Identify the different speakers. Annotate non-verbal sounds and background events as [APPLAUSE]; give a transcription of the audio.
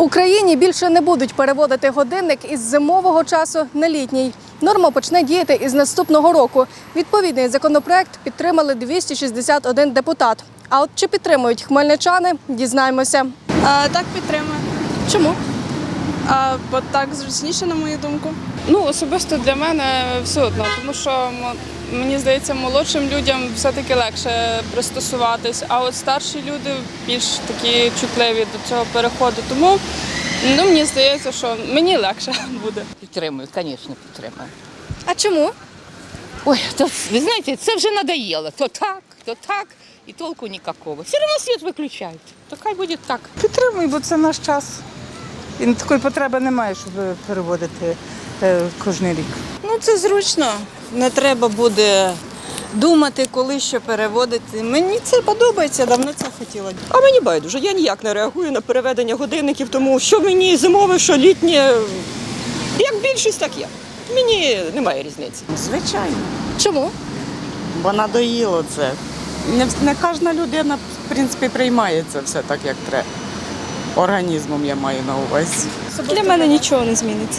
Speaker 1: Україні більше не будуть переводити годинник із зимового часу на літній. Норма почне діяти із наступного року. Відповідний законопроект підтримали 261 депутат. А от чи підтримують хмельничани, дізнаємося.
Speaker 2: А, так підтримую.
Speaker 1: Чому?
Speaker 2: А, бо так зручніше, на мою думку.
Speaker 3: Ну, особисто для мене все одно, тому що мені здається, молодшим людям все-таки легше пристосуватись, а от старші люди більш такі чутливі до цього переходу. Тому ну, мені здається, що мені легше [LAUGHS] буде.
Speaker 4: Підтримую, звісно, підтримую.
Speaker 1: А чому?
Speaker 4: Ой, то, ви знаєте, це вже надоело. То так, то так, і толку ніякого. Все одно світ виключають. То хай буде так.
Speaker 5: Підтримую, бо це наш час. І такої потреби немає, щоб переводити е, кожен рік.
Speaker 6: Ну це зручно. Не треба буде думати, коли що переводити. Мені це подобається, давно це хотіла.
Speaker 7: А мені байдуже, я ніяк не реагую на переведення годинників, тому що мені зимове, що літнє, як більшість, так я. Мені немає різниці.
Speaker 5: Звичайно,
Speaker 1: Чому?
Speaker 5: бо надоїло це. Не, не кожна людина, в принципі, приймає це все так, як треба. Організмом я маю на увазі.
Speaker 2: Для мене нічого не зміниться.